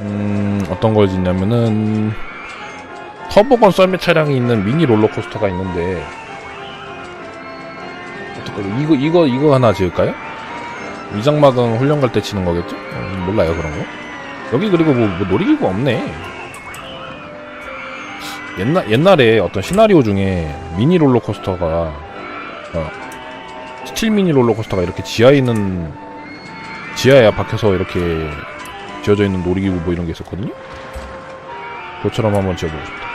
음, 어떤 걸 짓냐면은 터보건 썰매 차량이 있는 미니 롤러코스터가 있는데 어떡하죠? 이거 이거 이거 하나 지을까요? 위장막은 훈련 갈 때 치는 거겠죠? 음, 몰라요 그런 거. 여기 그리고 뭐, 뭐 놀이기구 없네. 옛날 옛날에 어떤 시나리오 중에 미니 롤러코스터가 어, 스틸 미니 롤러코스터가 이렇게 지하에 있는 지하에 박혀서 이렇게 지어져 있는 놀이기구 뭐 이런 게 있었거든요. 그것처럼 한번 지어보고 싶다.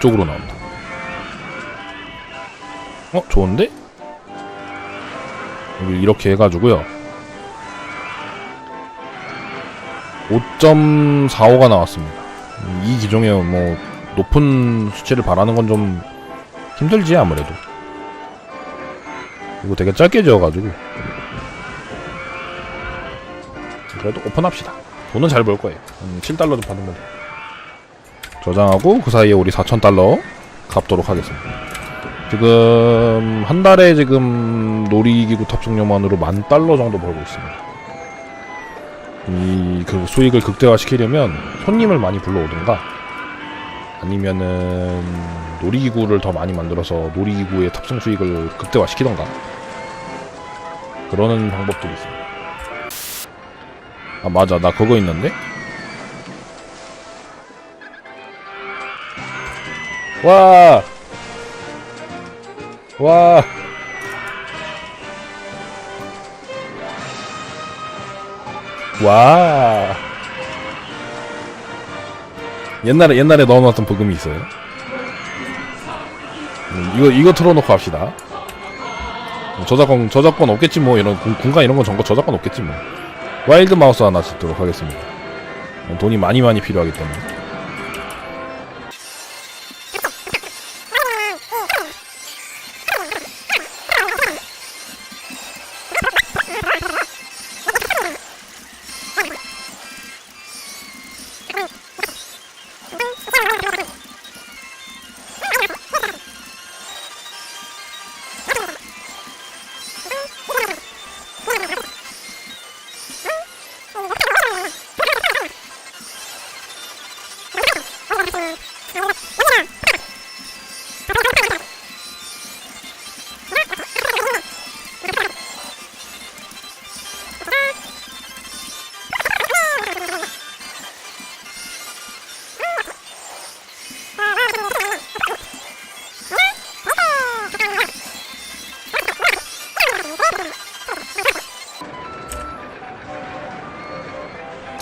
이쪽으로 나온다. 어, 좋은데? 여기 이렇게 해가지고요. 5.45가 나왔습니다. 음, 이 기종에 뭐 높은 수치를 바라는 건 좀 힘들지 아무래도. 이거 되게 짧게 지어가지고. 그래도 오픈합시다. 돈은 잘 벌 거예요. 음, 7달러 좀 받으면 돼. 저장하고 그 사이에 우리 4,000달러 갚도록 하겠습니다. 지금 한 달에 지금 놀이기구 탑승료만으로 만 달러 정도 벌고 있습니다. 이 그 수익을 극대화시키려면 손님을 많이 불러오든가 아니면은 놀이기구를 더 많이 만들어서 놀이기구의 탑승 수익을 극대화시키던가 그러는 방법들이 있습니다. 아 맞아 나 그거 있는데 와! 와! 와! 옛날에 옛날에 넣어놨던 부금이 있어요. 음, 이거 이거 틀어놓고 합시다. 뭐 저작권 저작권 없겠지 뭐 이런 공- 공간 이런 건 전거 저작권 없겠지 뭐. 와일드 마우스 하나 짓도록 하겠습니다. 돈이 많이 많이 필요하기 때문에.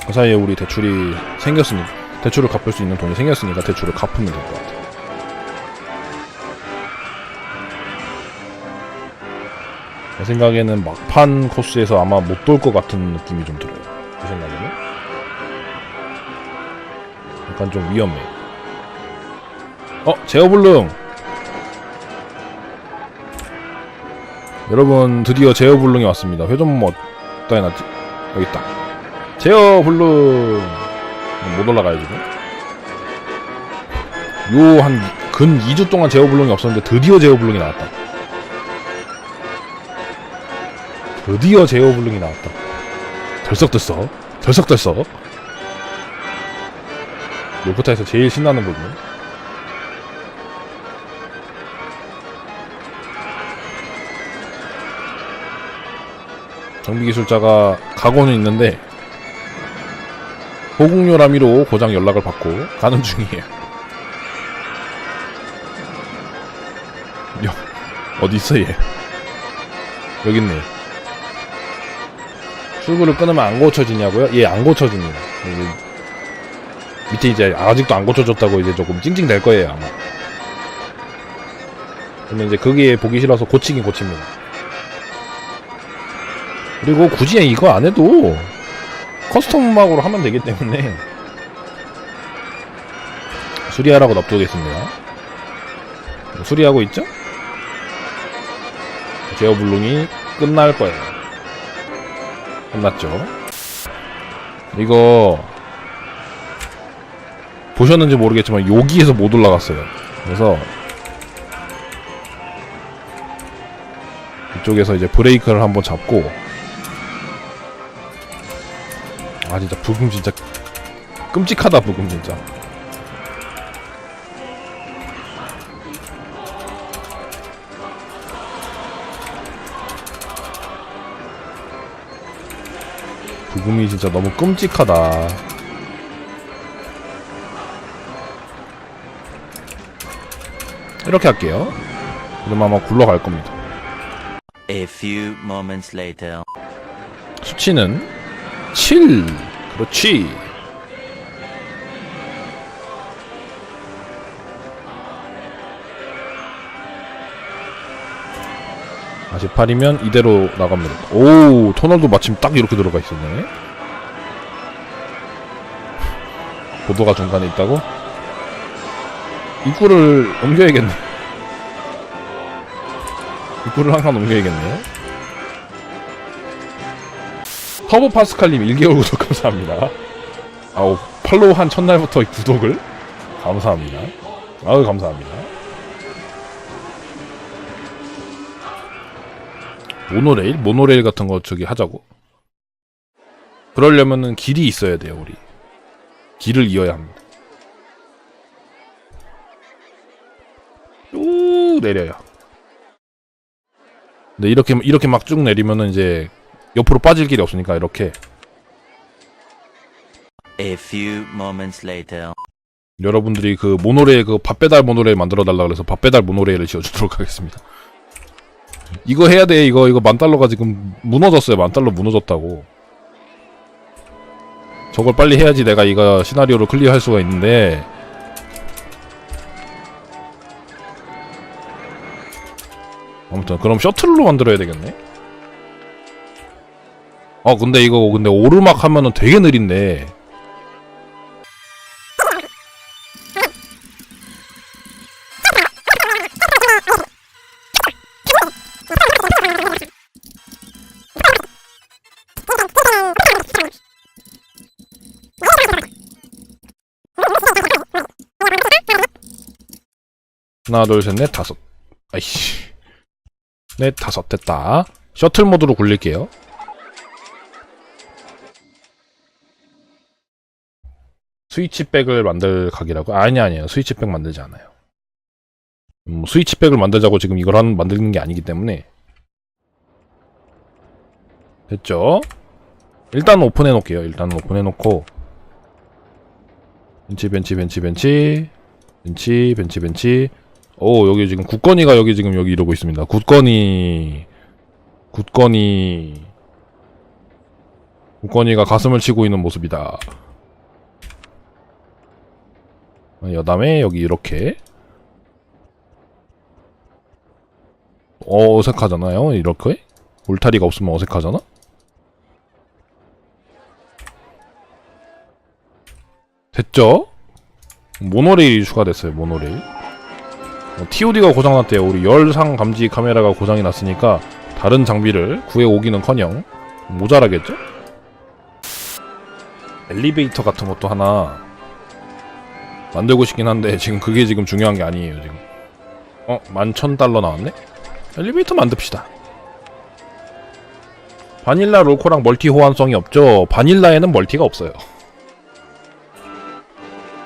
그 사이에 우리 대출이 생겼으니 대출을 갚을 수 있는 돈이 생겼으니까 대출을 갚으면 될 것 같아. 내 생각에는 막판 코스에서 아마 못 돌 것 같은 느낌이 좀 들어요. 제 생각에는 약간 좀 위험해. 어 제어불능. 여러분 드디어 제어불능이 왔습니다. 회전 뭐 어디다 해놨지? 여기 있다. 제어 블루. 못 올라가요 지금? 요 한 근 2주 동안 제어 블록이 없었는데 드디어 제어 블록이 나왔다. 드디어 제어 블록이 나왔다. 덜썩덜썩. 덜썩덜썩. 롤코타에서 제일 신나는 부분. 정비기술자가 가고는 있는데 호국요람이로 고장 연락을 받고 가는 중이에요. 여, 어디 있어 얘? 여기 있네. 출구를 끊으면 안 고쳐지냐고요? 예, 안 고쳐집니다. 밑에 이제 아직도 안 고쳐졌다고 이제 조금 찡찡댈 거예요 아마. 그러면 이제 그게 보기 싫어서 고치긴 고칩니다. 그리고 굳이 이거 안 해도 커스텀막으로 하면 되기 때문에 수리하라고 납두겠습니다. 수리하고 있죠? 제어 불능이 끝날 거예요. 끝났죠? 이거 보셨는지 모르겠지만 여기에서 못 올라갔어요. 그래서 이쪽에서 이제 브레이크를 한번 잡고 아 진짜 부금 진짜 끔찍하다 부금 진짜. 부금이 진짜 너무 끔찍하다. 이렇게 할게요. 그러면 아마 굴러갈 겁니다. A few moments later. 수치는 7 그렇지. 아 18이면 이대로 나갑니다. 오 터널도 마침 딱 이렇게 들어가 있었네. 보도가 중간에 있다고? 입구를 옮겨야겠네. 입구를 항상 옮겨야겠네 터보 파스칼님 1개월 구독 감사합니다. 아우, 팔로우 한 첫날부터 구독을? 감사합니다. 아우, 감사합니다. 모노레일? 모노레일 같은 거 저기 하자고? 그러려면은 길이 있어야 돼요, 우리. 길을 이어야 합니다. 쭉 내려요. 근데 이렇게, 이렇게 막 쭉 내리면은 이제 옆으로 빠질 길이 없으니까 이렇게 A few moments later. 여러분들이 그 모노레일 그 밥 배달 모노레일 만들어 달라 그래서 밥 배달 모노레일을 지어주도록 하겠습니다. 이거 해야 돼 이거 이거 만 달러가 지금 무너졌어요 만 달러 무너졌다고. 저걸 빨리 해야지 내가 이거 시나리오를 클리어할 수가 있는데 아무튼 그럼 셔틀로 만들어야 되겠네. 어 근데 이거 근데 오르막 하면은 되게 느린데. 하나 둘 셋 넷 다섯. 아이씨. 넷 다섯. 됐다. 셔틀 모드로 굴릴게요 스위치백을 만들 각이라고? 아니 아니에요. 스위치백 만들지 않아요. 음, 스위치백을 만들자고 지금 이걸 한, 만드는 게 아니기 때문에. 됐죠? 일단 오픈해 놓을게요. 일단 오픈해 놓고. 벤치 벤치 벤치 벤치. 벤치 벤치 벤치. 오 여기 지금 굳건이가 여기 지금 여기 이러고 있습니다. 굳건이. 굳건이. 굳건이가 가슴을 치고 있는 모습이다 여담에 여기 이렇게. 어, 어색하잖아요 이렇게? 울타리가 없으면 어색하잖아? 됐죠? 모노레일이 추가됐어요 모노레일. 어, TOD가 고장났대요. 우리 열상 감지 카메라가 고장이 났으니까 다른 장비를 구해오기는커녕 모자라겠죠? 엘리베이터 같은 것도 하나 만들고 싶긴 한데 지금 그게 지금 중요한 게 아니에요 지금 어? 만천 달러 나왔네? 엘리베이터 만듭시다 바닐라 롤코랑 멀티 호환성이 없죠 바닐라에는 멀티가 없어요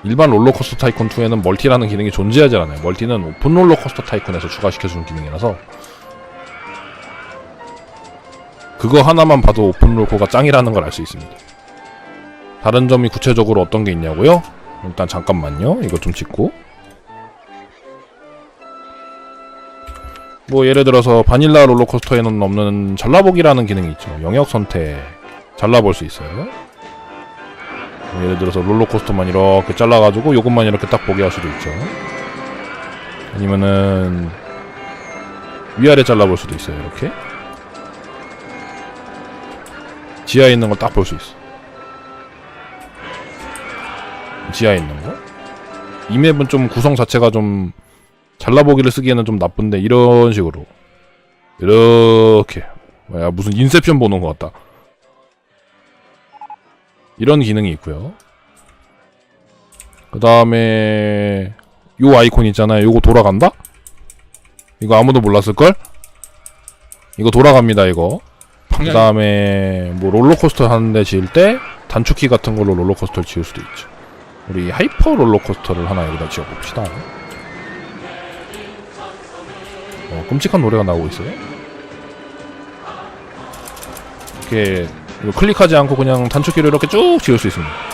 일반 롤러코스터 타이쿤 2에는 멀티라는 기능이 존재하지 않아요. 멀티는 오픈 롤러코스터 타이쿤에서 추가시켜주는 기능이라서 그거 하나만 봐도 오픈 롤코가 짱이라는 걸 알 수 있습니다. 다른 점이 구체적으로 어떤 게 있냐고요? 일단 잠깐만요. 이거 좀 찍고 뭐 예를 들어서 바닐라 롤러코스터에는 없는 잘라보기라는 기능이 있죠. 영역 선택 잘라볼 수 있어요. 뭐 예를 들어서 롤러코스터만 이렇게 잘라가지고 요것만 이렇게 딱 보게 할 수도 있죠. 아니면은 위아래 잘라볼 수도 있어요. 이렇게 지하에 있는 걸 딱 볼 수 있어. 지하에 있는 거. 이 맵은 좀 구성 자체가 좀 잘라보기를 쓰기에는 좀 나쁜데 이런 식으로 이렇게 뭐야 무슨 인셉션 보는 것 같다. 이런 기능이 있고요. 그 다음에 요 아이콘 있잖아요. 요거 돌아간다? 이거 아무도 몰랐을걸? 이거 돌아갑니다 이거. 그 다음에 뭐 롤러코스터 하는데 지을 때 단축키 같은 걸로 롤러코스터를 지을 수도 있죠. 우리 하이퍼 롤러코스터를 하나 여기다 지어봅시다. 어, 끔찍한 노래가 나오고 있어요. 이렇게 클릭하지 않고 그냥 단축키로 이렇게 쭉 지을 수 있습니다.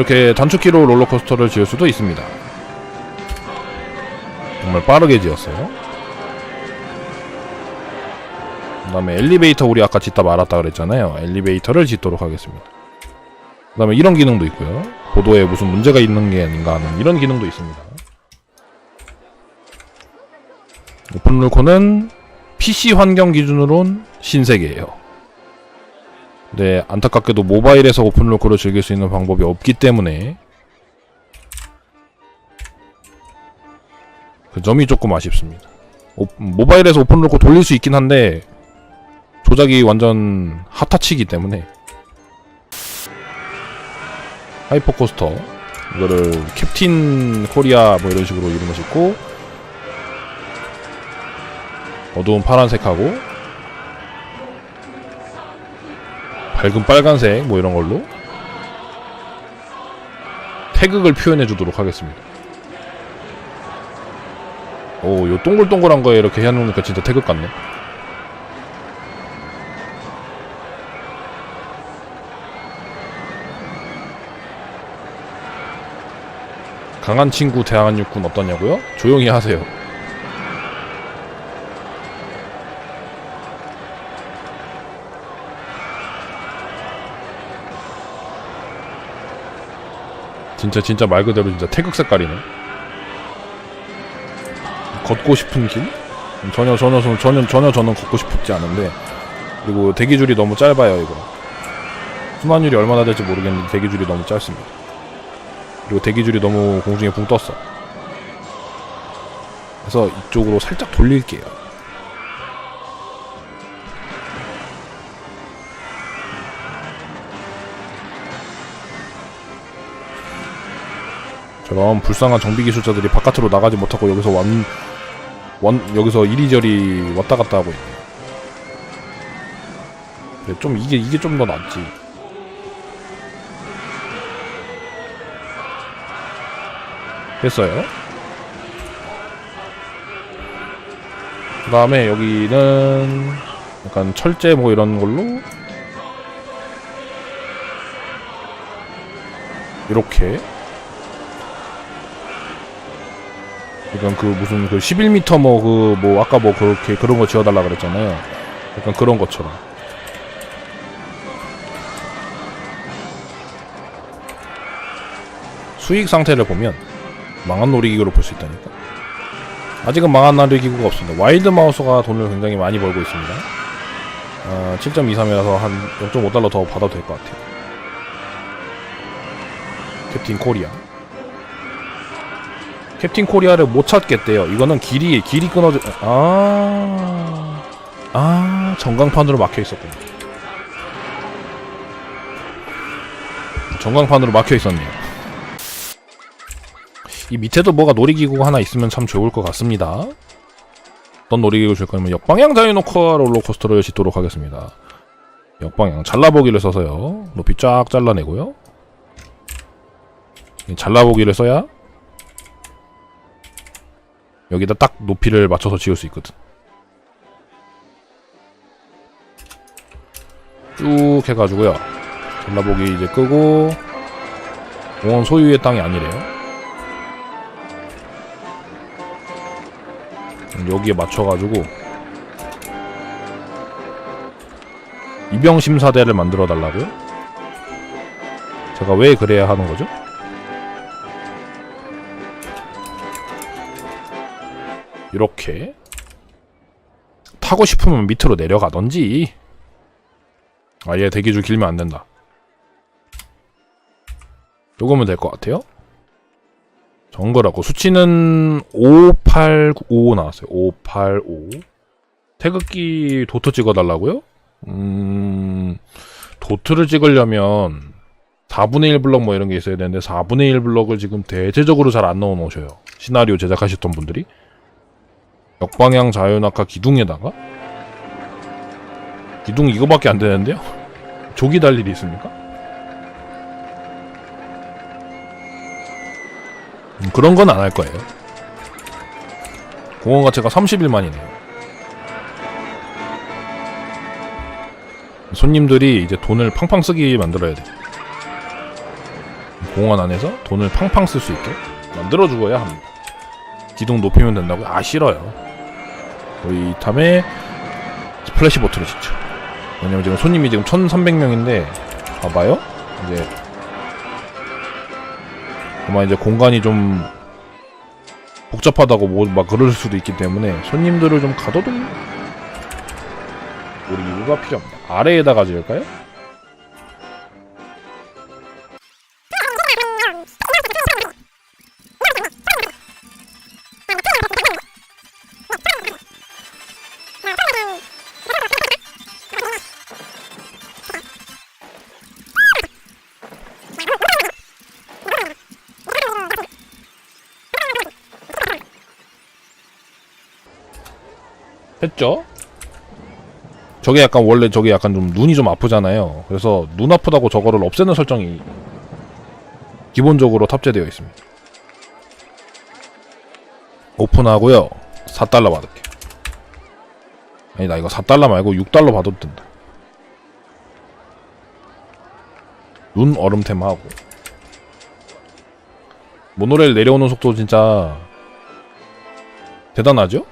이렇게 단축키로 롤러코스터를 지을 수도 있습니다. 정말 빠르게 지었어요. 그 다음에 엘리베이터 우리 아까 짓다 말았다 그랬잖아요. 엘리베이터를 짓도록 하겠습니다. 그 다음에 이런 기능도 있고요. 보도에 무슨 문제가 있는 게 아닌가 하는 이런 기능도 있습니다. 오픈룰코는 PC 환경 기준으론 신세계예요. 네, 안타깝게도 모바일에서 오픈로커를 즐길 수 있는 방법이 없기 때문에 그 점이 조금 아쉽습니다. 오, 모바일에서 오픈로커 돌릴 수 있긴 한데 조작이 완전 핫타치기 때문에 하이퍼코스터 이거를 캡틴 코리아 뭐 이런 식으로 이름을 짓고 어두운 파란색하고 밝은 빨간색 뭐 이런 걸로 태극을 표현해 주도록 하겠습니다. 오, 요 동글동글한 거에 이렇게 해놓으니까 진짜 태극 같네. 강한 친구 대항한 육군 어떠냐고요? 조용히 하세요. 진짜 진짜 말 그대로 진짜 태극 색깔이네. 걷고 싶은 길? 전혀 전혀 전혀 전혀, 저는 걷고 싶지 않은데 그리고 대기줄이 너무 짧아요 이거. 순환율이 얼마나 될지 모르겠는데 대기줄이 너무 짧습니다. 그리고 대기줄이 너무 공중에 붕 떴어. 그래서 이쪽으로 살짝 돌릴게요. 저런 불쌍한 정비 기술자들이 바깥으로 나가지 못하고 여기서 완, 완 여기서 이리저리 왔다 갔다 하고 있네. 그래, 좀 이게 이게 좀 더 낫지. 됐어요. 그 다음에 여기는 약간 철제 뭐 이런 걸로 이렇게 약간 그 무슨 그 11m 뭐그 뭐 아까 뭐 그렇게 그런 거 지어달라 그랬잖아요. 약간 그런 것처럼. 수익 상태를 보면 망한 놀이기구로 볼 수 있다니까. 아직은 망한 놀이기구가 없습니다. 와일드 마우스가 돈을 굉장히 많이 벌고 있습니다. 어, 7.23이라서 한 0.5달러 더 받아도 될 것 같아요. 캡틴 코리아. 캡틴 코리아를 못 찾겠대요. 이거는 길이 길이 끊어져. 아, 아 전광판으로 막혀 있었군요. 전광판으로 막혀 있었네요. 이 밑에도 뭐가 놀이기구가 하나 있으면 참 좋을 것 같습니다. 어떤 놀이기구 줄 거냐면 역방향 자유노카 롤러코스터를 짓도록 하겠습니다. 역방향 잘라보기를 써서요. 높이 쫙 잘라내고요. 이 잘라보기를 써야 여기다 딱 높이를 맞춰서 지을 수 있거든. 쭉 해가지고요. 잘라보기 이제 끄고 공원 소유의 땅이 아니래요. 여기에 맞춰가지고 이병심사대를 만들어 달라고요? 제가 왜 그래야 하는 거죠? 이렇게 타고 싶으면 밑으로 내려가던지. 아얘 대기줄 길면 안 된다. 요거면 될 것 같아요. 정거라고 수치는 5855 나왔어요. 585 태극기 도트 찍어달라고요? 음 도트를 찍으려면 4분의 1 블럭 뭐 이런 게 있어야 되는데 4분의 1 블럭을 지금 대체적으로 잘 안 넣어 놓으셔요. 시나리오 제작하셨던 분들이 역방향 자유낙하 기둥에다가 기둥 이거밖에 안 되는데요? 조기 달 일이 있습니까? 음, 그런 건 안 할 거예요. 공원 가치가 31만이네요. 손님들이 이제 돈을 팡팡 쓰게 만들어야 돼. 공원 안에서 돈을 팡팡 쓸 수 있게 만들어 주어야 합니다. 기둥 높이면 된다고요? 아 싫어요. 저희 탐에 스플래시 보트를 짓죠. 왜냐면 지금 손님이 지금 1300명인데 봐봐요. 이제 아마 이제 공간이 좀 복잡하다고 뭐 막 그럴 수도 있기 때문에 손님들을 좀 가둬둘 우리 이유가 필요합니다. 아래에다가 지을까요? 했죠? 저게 약간 원래 저게 약간 좀 눈이 좀 아프잖아요. 그래서 눈 아프다고 저거를 없애는 설정이 기본적으로 탑재되어 있습니다. 오픈하고요. 4달러 받을게요. 아니 나 이거 4달러 말고 6달러 받아도 된다. 눈 얼음템 하고 모노레일 내려오는 속도 진짜 대단하죠?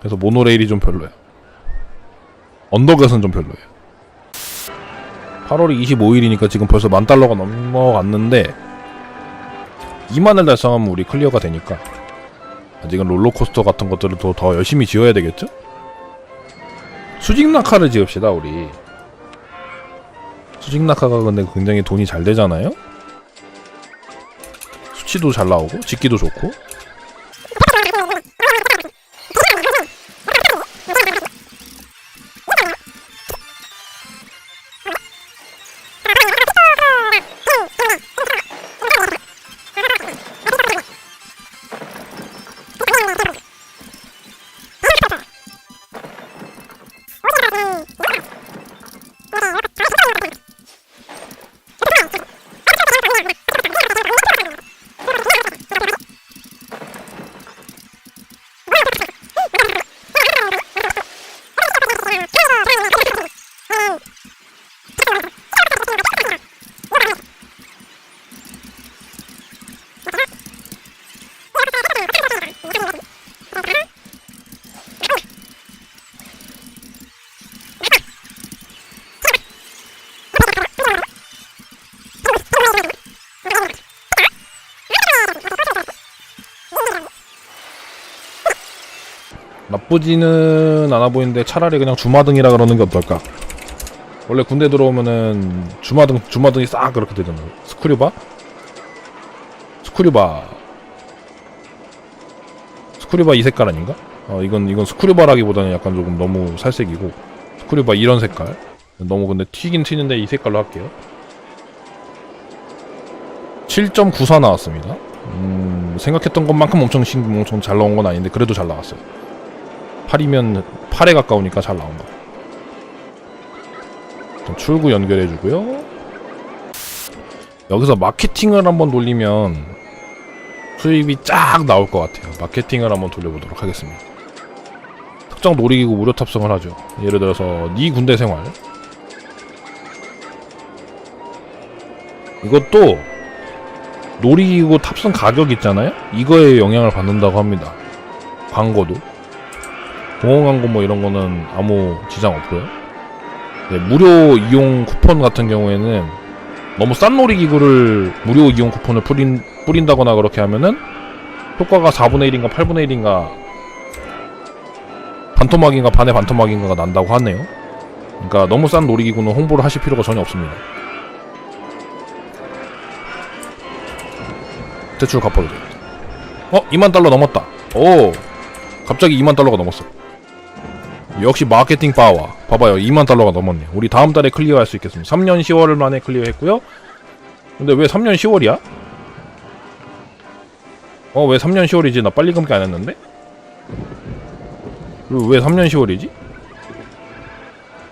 그래서 모노레일이 좀 별로야. 언더갓은 좀 별로예요. 8월이 25일이니까 지금 벌써 만 달러가 넘어갔는데 2만을 달성하면 우리 클리어가 되니까 아직은 롤러코스터 같은 것들을 더, 더 열심히 지어야 되겠죠? 수직 낙하를 지읍시다 우리 수직 낙하가 근데 굉장히 돈이 잘 되잖아요? 수치도 잘 나오고 짓기도 좋고 나쁘지는 않아 보이는데 차라리 그냥 주마등이라 그러는 게 어떨까? 원래 군대 들어오면은 주마등 주마등이 싹 그렇게 되잖아요. 스크류바? 스크류바. 스크류바 이 색깔 아닌가? 어 이건 이건 스크류바라기보다는 약간 조금 너무 살색이고 스크류바 이런 색깔. 너무 근데 튀긴 튀는데 이 색깔로 할게요. 7.94 나왔습니다. 음, 생각했던 것만큼 엄청 신 엄청 잘 나온 건 아닌데 그래도 잘 나왔어요. 8이면 8에 가까우니까 잘 나온다. 출구 연결해주고요. 여기서 마케팅을 한번 돌리면 수입이 쫙 나올 것 같아요. 마케팅을 한번 돌려보도록 하겠습니다. 특정 놀이기구 무료 탑승을 하죠. 예를 들어서 네 군대 생활. 이것도 놀이기구 탑승 가격 있잖아요? 이거에 영향을 받는다고 합니다. 광고도. 공원 광고 뭐 이런 거는 아무 지장 없고요. 네, 무료 이용 쿠폰 같은 경우에는 너무 싼 놀이기구를 무료 이용 쿠폰을 뿌린, 뿌린다거나 그렇게 하면은 효과가 4분의 1인가 8분의 1인가 반토막인가 반의 반토막인가가 난다고 하네요. 그러니까 너무 싼 놀이기구는 홍보를 하실 필요가 전혀 없습니다. 대출 갚아도 되겠다. 어? 2만 달러 넘었다. 오! 갑자기 2만 달러가 넘었어. 역시 마케팅 파워. 봐봐요. 2만 달러가 넘었네. 우리 다음 달에 클리어할 수 있겠습니다. 3년 10월 만에 클리어했고요. 근데 왜 3년 10월이야? 어, 왜 3년 10월이지? 나 빨리 검게 안 했는데? 그리고 왜 3년 10월이지?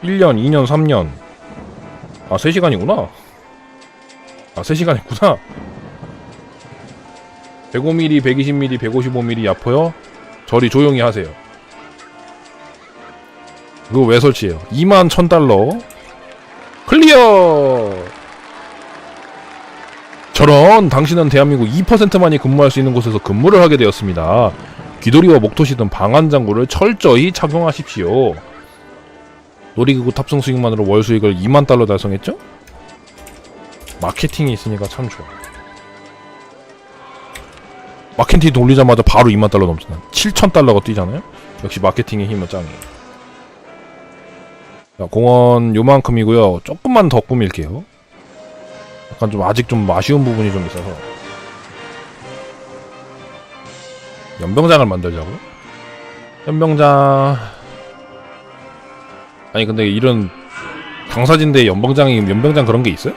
1년, 2년, 3년. 아, 3시간이구나. 아, 3시간 했구나. 105mm, 120mm, 155mm 야포요. 저리 조용히 하세요. 이거 왜 설치해요? 2만 1000달러. 클리어! 저런, 당신은 대한민국 2%만이 근무할 수 있는 곳에서 근무를 하게 되었습니다. 귀돌이와 목토시 등 방한장구를 철저히 착용하십시오. 놀이기구 탑승 수익만으로 월 수익을 2만 달러 달성했죠? 마케팅이 있으니까 참 좋아. 마케팅 돌리자마자 바로 2만 달러 넘잖아. 7천 달러가 뛰잖아요. 역시 마케팅의 힘은 짱이에요. 자, 공원 요만큼이고요. 조금만 더 꾸밀게요. 약간 좀 아직 좀 아쉬운 부분이 좀 있어서 연병장을 만들자고요? 연병장 아니 근데 이런 강사진대 연병장이 연병장 그런 게 있어요?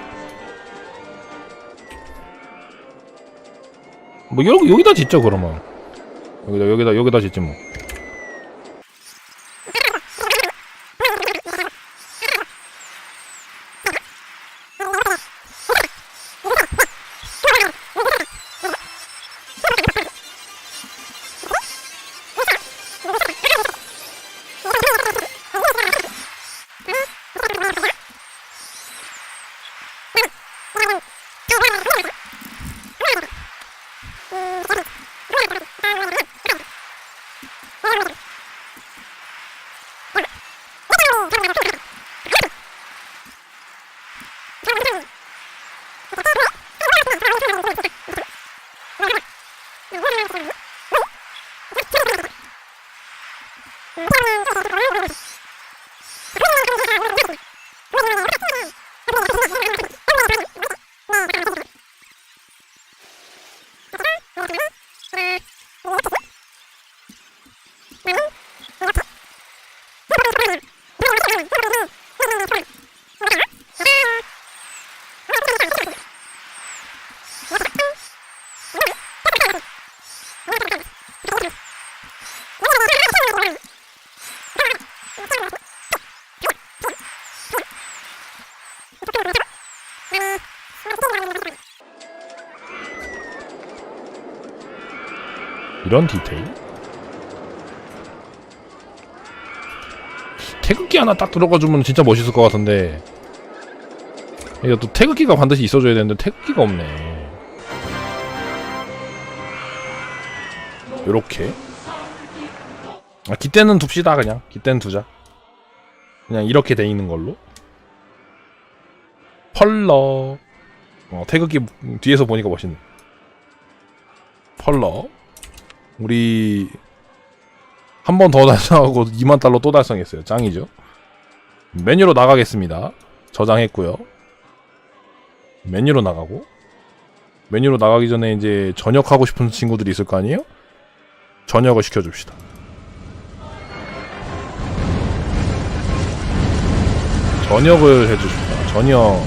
뭐 여기 여기다 짓죠 그러면 여기다 여기다 여기다 짓지 뭐. 이런 디테일? 태극기 하나 딱 들어가주면 진짜 멋있을 것 같은데. 이거 또 태극기가 반드시 있어줘야 되는데 태극기가 없네. 요렇게. 아 기대는 둡시다 그냥. 기대는 두자. 그냥 이렇게 돼 있는 걸로. 펄러. 어 태극기 뒤에서 보니까 멋있네. 펄러 우리 한 번 더 달성하고 2만 달러 또 달성했어요. 짱이죠. 메뉴로 나가겠습니다. 저장했고요. 메뉴로 나가고 메뉴로 나가기 전에 이제 저녁 하고 싶은 친구들이 있을 거 아니에요? 저녁을 시켜줍시다. 저녁을 해주십니다. 저녁